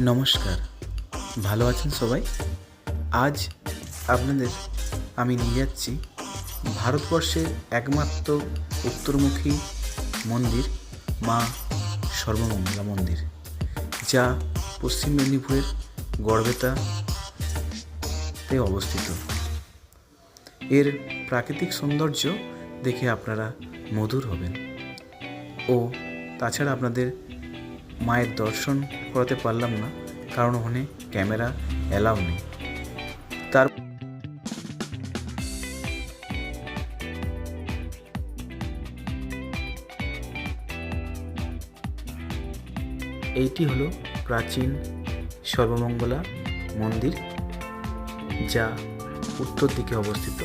নমস্কার। ভালো আছেন সবাই? আজ আপনাদের আমি নিয়ে যাচ্ছি ভারতবর্ষের একমাত্র উত্তরমুখী মন্দির, মা সর্বমঙ্গলা মন্দির, যা পশ্চিম মেদিনীপুরের গড়বেতাতে অবস্থিত। এর প্রাকৃতিক সৌন্দর্য দেখে আপনারা মধুর হবেন। ও তাছাড়া আপনাদের মায়ের দর্শন করাতে পারলাম না, কারণ ওখানে ক্যামেরা অ্যালাউ নেই। তার এইটি হলো প্রাচীন সর্বমঙ্গলা মন্দির, যা উত্তর দিকে অবস্থিত।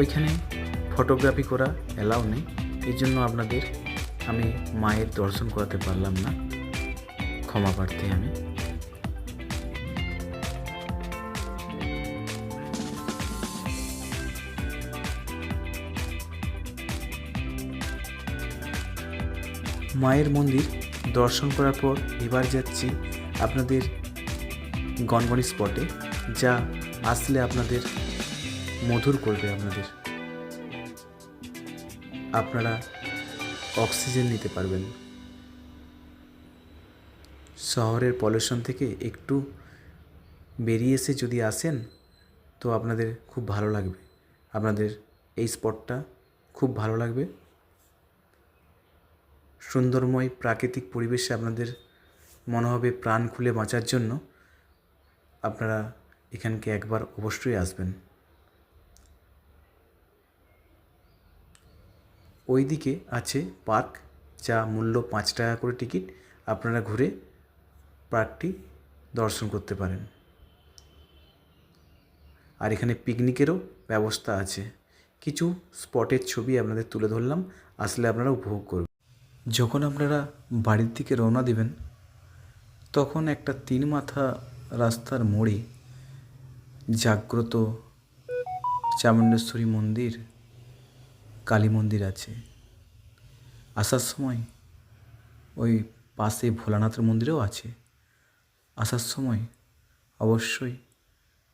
ওইখানে ফটোগ্রাফি করা অ্যালাউ নেই, এই জন্য আপনাদের আমি মায়ের দর্শন করাতে পারলাম না। ক্ষমা প্রার্থী আমি মায়ের মন্দির দর্শন করার পর এবার যাচ্ছি আপনাদের গনগনি স্পটে যা আসলে আপনাদের মধুর করবে আপনাদের। আপনারা অক্সিজেন নিতে পারবেন। শহরের পলিউশন থেকে একটু বেরিয়ে এসে যদি আসেন, তো আপনাদের খুব ভালো লাগবে। আপনাদের এই স্পটটা খুব ভালো লাগবে। সুন্দরময় প্রাকৃতিক পরিবেশে আপনাদের মনে হবে প্রাণ খুলে বাঁচার জন্য আপনারা এখানকে একবার অবশ্যই আসবেন। ওই দিকে আছে পার্ক, যা মূল্য পাঁচ টাকা করে টিকিট। আপনারা ঘুরে পার্কটি দর্শন করতে পারেন। আর এখানে পিকনিকেরও ব্যবস্থা আছে। কিছু স্পটের ছবি আপনাদের তুলে ধরলাম, আসলে আপনারা উপভোগ করবেন। যখন আপনারা বাড়ির দিকে রওনা দেবেন, তখন একটা তিন মাথা রাস্তার মোড়ে জাগ্রত চামুণ্ডেশ্বরী মন্দির, কালী মন্দির আছে। আসার সময় ওই পাশে ভোলানাথের মন্দিরও আছে। আসার সময় অবশ্যই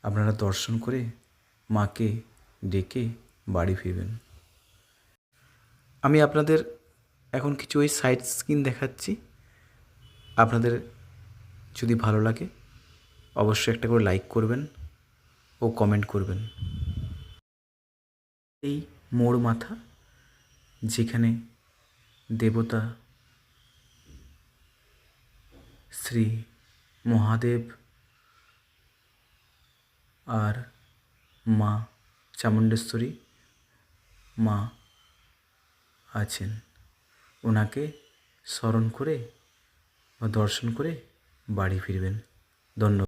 আপনারা দর্শন করে মাকে ডেকে বাড়ি ফিরবেন। আমি আপনাদের এখন কিছু ওই সাইড স্ক্রিন দেখাচ্ছি। আপনাদের যদি ভালো লাগে, অবশ্যই একটা করে লাইক করবেন ও কমেন্ট করবেন। এই মোড় মাথা যেখানে দেবতা শ্রী মহাদেব আর মা চামুণ্ডেশ্বরী, মা আছেন। ওনাকে স্মরণ করে বা দর্শন করে বাড়ি ফিরবেন। ধন্যবাদ।